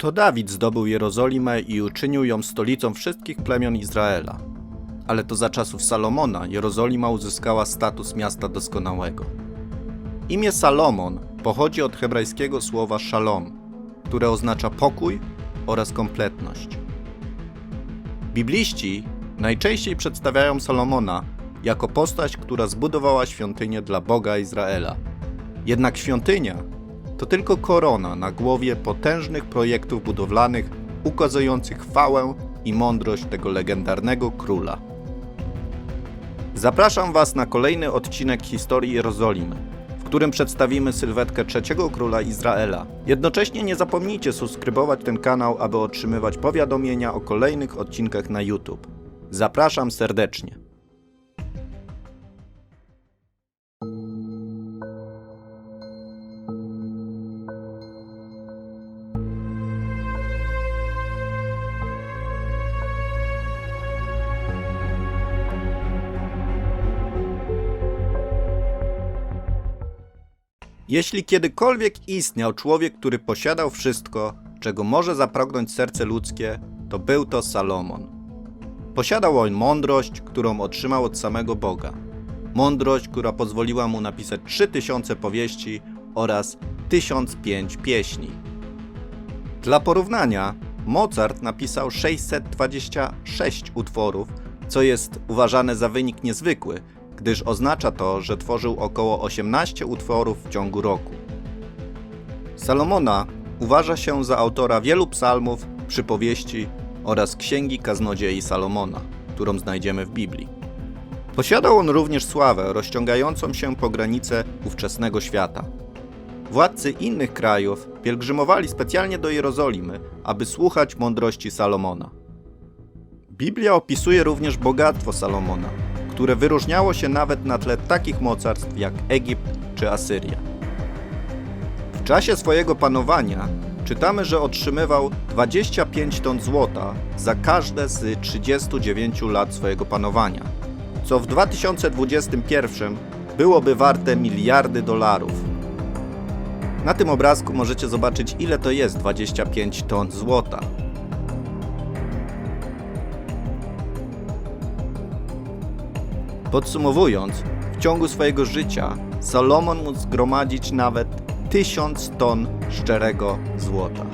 To Dawid zdobył Jerozolimę i uczynił ją stolicą wszystkich plemion Izraela. Ale to za czasów Salomona Jerozolima uzyskała status miasta doskonałego. Imię Salomon pochodzi od hebrajskiego słowa shalom, które oznacza pokój oraz kompletność. Bibliści najczęściej przedstawiają Salomona jako postać, która zbudowała świątynię dla Boga Izraela. Jednak świątynia to tylko korona na głowie potężnych projektów budowlanych ukazujących chwałę i mądrość tego legendarnego króla. Zapraszam Was na kolejny odcinek historii Jerozolimy, w którym przedstawimy sylwetkę trzeciego króla Izraela. Jednocześnie nie zapomnijcie subskrybować ten kanał, aby otrzymywać powiadomienia o kolejnych odcinkach na YouTube. Zapraszam serdecznie. Jeśli kiedykolwiek istniał człowiek, który posiadał wszystko, czego może zapragnąć serce ludzkie, to był to Salomon. Posiadał on mądrość, którą otrzymał od samego Boga. Mądrość, która pozwoliła mu napisać 3000 powieści oraz 1005 pieśni. Dla porównania, Mozart napisał 626 utworów, co jest uważane za wynik niezwykły, gdyż oznacza to, że tworzył około 18 utworów w ciągu roku. Salomona uważa się za autora wielu psalmów, przypowieści oraz księgi kaznodziei Salomona, którą znajdziemy w Biblii. Posiadał on również sławę rozciągającą się po granice ówczesnego świata. Władcy innych krajów pielgrzymowali specjalnie do Jerozolimy, aby słuchać mądrości Salomona. Biblia opisuje również bogactwo Salomona, które wyróżniało się nawet na tle takich mocarstw jak Egipt czy Asyria. W czasie swojego panowania czytamy, że otrzymywał 25 ton złota za każde z 39 lat swojego panowania, co w 2021 byłoby warte miliardy dolarów. Na tym obrazku możecie zobaczyć, ile to jest 25 ton złota. Podsumowując, w ciągu swojego życia Salomon mógł zgromadzić nawet 1000 ton szczerego złota.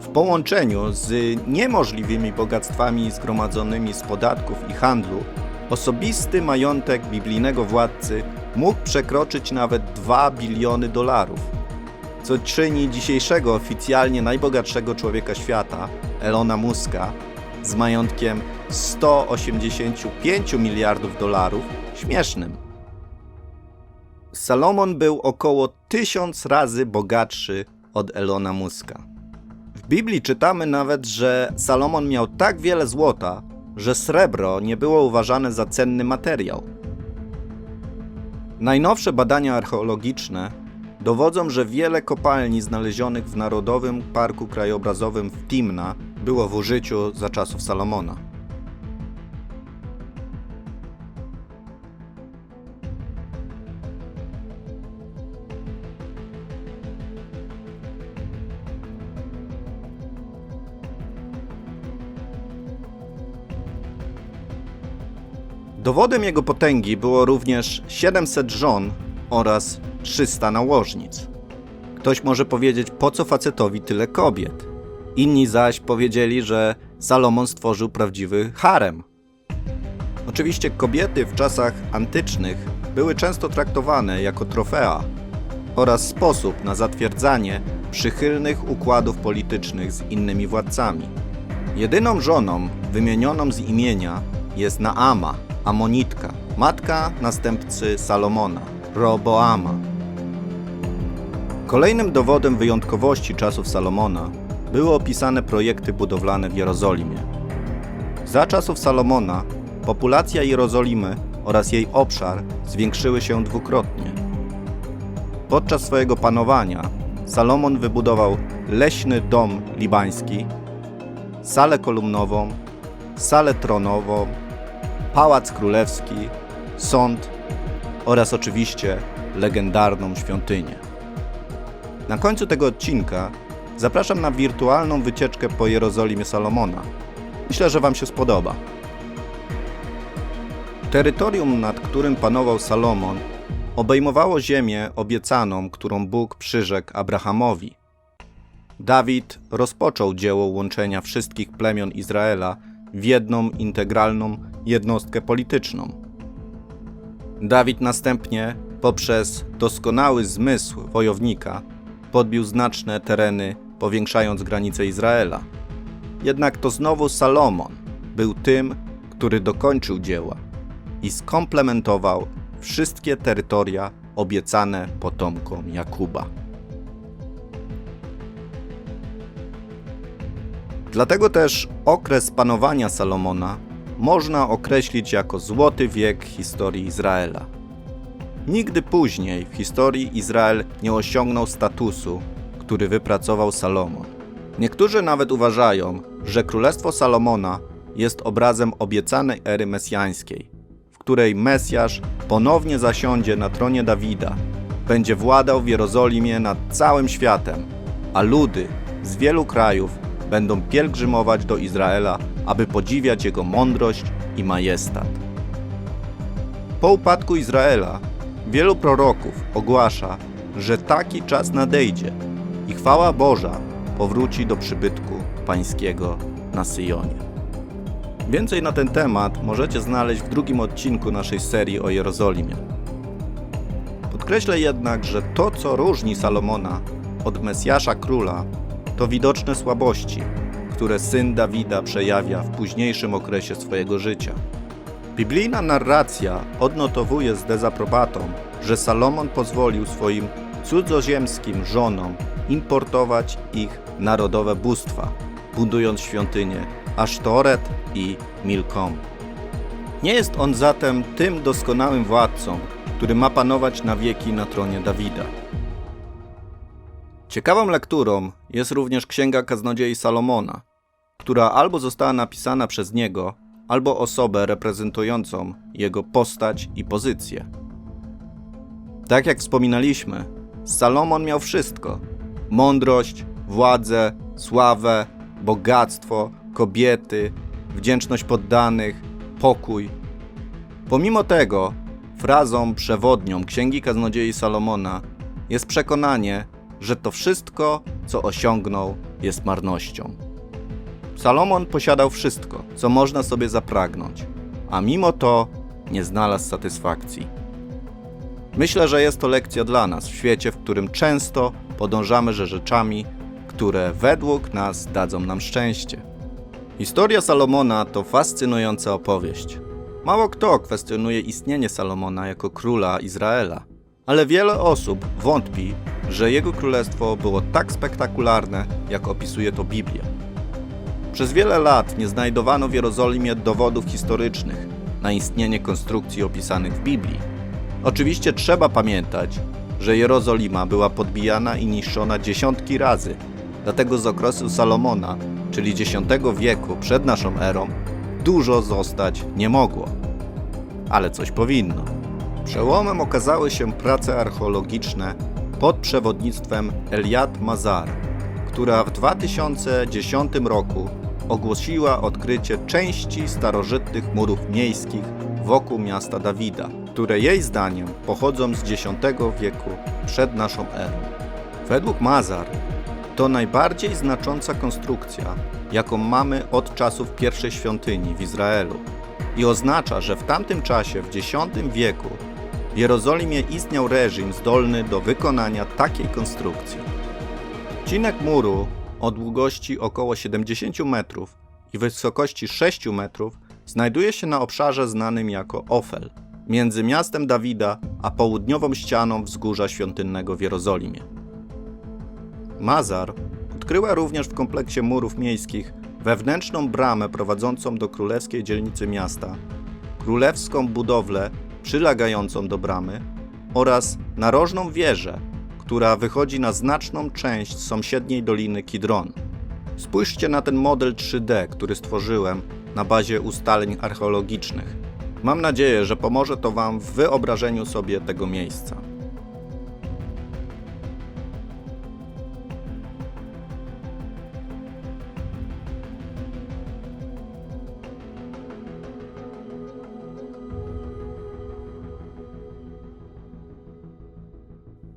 W połączeniu z niemożliwymi bogactwami zgromadzonymi z podatków i handlu, osobisty majątek biblijnego władcy mógł przekroczyć nawet 2 biliony dolarów, co czyni dzisiejszego oficjalnie najbogatszego człowieka świata, Elona Muska, z majątkiem 185 miliardów dolarów śmiesznym. Salomon był około tysiąc razy bogatszy od Elona Muska. W Biblii czytamy nawet, że Salomon miał tak wiele złota, że srebro nie było uważane za cenny materiał. Najnowsze badania archeologiczne dowodzą, że wiele kopalni znalezionych w Narodowym Parku Krajobrazowym w Timna było w użyciu za czasów Salomona. Dowodem jego potęgi było również 700 żon oraz 300 nałożnic. Ktoś może powiedzieć, po co facetowi tyle kobiet? Inni zaś powiedzieli, że Salomon stworzył prawdziwy harem. Oczywiście kobiety w czasach antycznych były często traktowane jako trofea oraz sposób na zatwierdzanie przychylnych układów politycznych z innymi władcami. Jedyną żoną wymienioną z imienia jest Naama, Amonitka, matka następcy Salomona, Roboama. Kolejnym dowodem wyjątkowości czasów Salomona były opisane projekty budowlane w Jerozolimie. Za czasów Salomona populacja Jerozolimy oraz jej obszar zwiększyły się dwukrotnie. Podczas swojego panowania Salomon wybudował leśny dom libański, salę kolumnową, salę tronową, pałac królewski, sąd oraz oczywiście legendarną świątynię. Na końcu tego odcinka zapraszam na wirtualną wycieczkę po Jerozolimie Salomona. Myślę, że Wam się spodoba. Terytorium, nad którym panował Salomon, obejmowało ziemię obiecaną, którą Bóg przyrzekł Abrahamowi. Dawid rozpoczął dzieło łączenia wszystkich plemion Izraela w jedną integralną jednostkę polityczną. Dawid następnie, poprzez doskonały zmysł wojownika, podbił znaczne tereny, powiększając granice Izraela. Jednak to znowu Salomon był tym, który dokończył dzieła i skomplementował wszystkie terytoria obiecane potomkom Jakuba. Dlatego też okres panowania Salomona można określić jako złoty wiek historii Izraela. Nigdy później w historii Izrael nie osiągnął statusu, który wypracował Salomon. Niektórzy nawet uważają, że Królestwo Salomona jest obrazem obiecanej ery mesjańskiej, w której Mesjasz ponownie zasiądzie na tronie Dawida, będzie władał w Jerozolimie nad całym światem, a ludy z wielu krajów będą pielgrzymować do Izraela, aby podziwiać jego mądrość i majestat. Po upadku Izraela wielu proroków ogłasza, że taki czas nadejdzie i chwała Boża powróci do przybytku pańskiego na Syjonie. Więcej na ten temat możecie znaleźć w drugim odcinku naszej serii o Jerozolimie. Podkreślę jednak, że to, co różni Salomona od Mesjasza Króla, to widoczne słabości, które syn Dawida przejawia w późniejszym okresie swojego życia. Biblijna narracja odnotowuje z dezaprobatą, że Salomon pozwolił swoim cudzoziemskim żonom importować ich narodowe bóstwa, budując świątynie Asztoret i Milkom. Nie jest on zatem tym doskonałym władcą, który ma panować na wieki na tronie Dawida. Ciekawą lekturą jest również Księga Kaznodziei Salomona, która albo została napisana przez niego, albo osobę reprezentującą jego postać i pozycję. Tak jak wspominaliśmy, Salomon miał wszystko: mądrość, władzę, sławę, bogactwo, kobiety, wdzięczność poddanych, pokój. Pomimo tego, frazą przewodnią Księgi Kaznodziei Salomona jest przekonanie, że to wszystko, co osiągnął, jest marnością. Salomon posiadał wszystko, co można sobie zapragnąć, a mimo to nie znalazł satysfakcji. Myślę, że jest to lekcja dla nas w świecie, w którym często podążamy za rzeczami, które według nas dadzą nam szczęście. Historia Salomona to fascynująca opowieść. Mało kto kwestionuje istnienie Salomona jako króla Izraela, ale wiele osób wątpi, że jego królestwo było tak spektakularne, jak opisuje to Biblia. Przez wiele lat nie znajdowano w Jerozolimie dowodów historycznych na istnienie konstrukcji opisanych w Biblii. Oczywiście trzeba pamiętać, że Jerozolima była podbijana i niszczona dziesiątki razy, dlatego z okresu Salomona, czyli X wieku przed naszą erą, dużo zostać nie mogło. Ale coś powinno. Przełomem okazały się prace archeologiczne pod przewodnictwem Eliad Mazar, która w 2010 roku ogłosiła odkrycie części starożytnych murów miejskich wokół miasta Dawida, które jej zdaniem pochodzą z X wieku przed naszą erą. Według Mazar to najbardziej znacząca konstrukcja, jaką mamy od czasów pierwszej świątyni w Izraelu i oznacza, że w tamtym czasie, w X wieku, w Jerozolimie istniał reżim zdolny do wykonania takiej konstrukcji. Odcinek muru o długości około 70 metrów i wysokości 6 metrów znajduje się na obszarze znanym jako Ofel, między miastem Dawida a południową ścianą wzgórza świątynnego w Jerozolimie. Mazar odkryła również w kompleksie murów miejskich wewnętrzną bramę prowadzącą do królewskiej dzielnicy miasta, królewską budowlę przylegającą do bramy oraz narożną wieżę, która wychodzi na znaczną część sąsiedniej doliny Kidron. Spójrzcie na ten model 3D, który stworzyłem na bazie ustaleń archeologicznych. Mam nadzieję, że pomoże to Wam w wyobrażeniu sobie tego miejsca.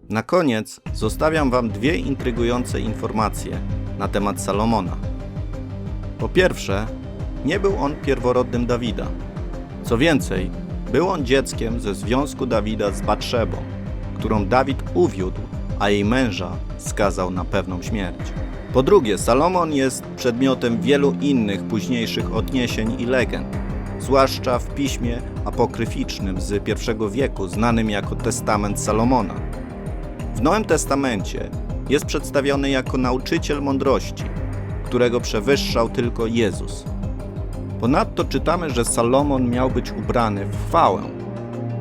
Na koniec zostawiam Wam dwie intrygujące informacje na temat Salomona. Po pierwsze, nie był on pierworodnym Dawida. Co więcej, był on dzieckiem ze związku Dawida z Batszebą, którą Dawid uwiódł, a jej męża skazał na pewną śmierć. Po drugie, Salomon jest przedmiotem wielu innych późniejszych odniesień i legend, zwłaszcza w piśmie apokryficznym z I wieku, znanym jako Testament Salomona. W Nowym Testamencie jest przedstawiony jako nauczyciel mądrości, którego przewyższał tylko Jezus. Ponadto czytamy, że Salomon miał być ubrany w chwałę,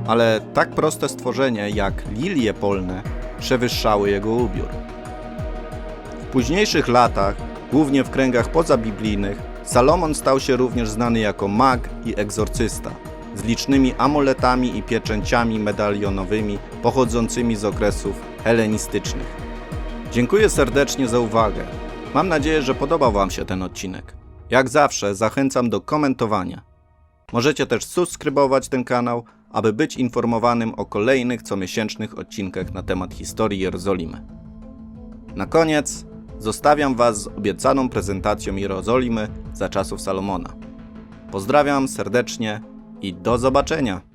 ale tak proste stworzenie jak lilie polne przewyższały jego ubiór. W późniejszych latach, głównie w kręgach pozabiblijnych, Salomon stał się również znany jako mag i egzorcysta, z licznymi amuletami i pieczęciami medalionowymi pochodzącymi z okresów helenistycznych. Dziękuję serdecznie za uwagę. Mam nadzieję, że podobał Wam się ten odcinek. Jak zawsze zachęcam do komentowania. Możecie też subskrybować ten kanał, aby być informowanym o kolejnych comiesięcznych odcinkach na temat historii Jerozolimy. Na koniec zostawiam Was z obiecaną prezentacją Jerozolimy za czasów Salomona. Pozdrawiam serdecznie i do zobaczenia!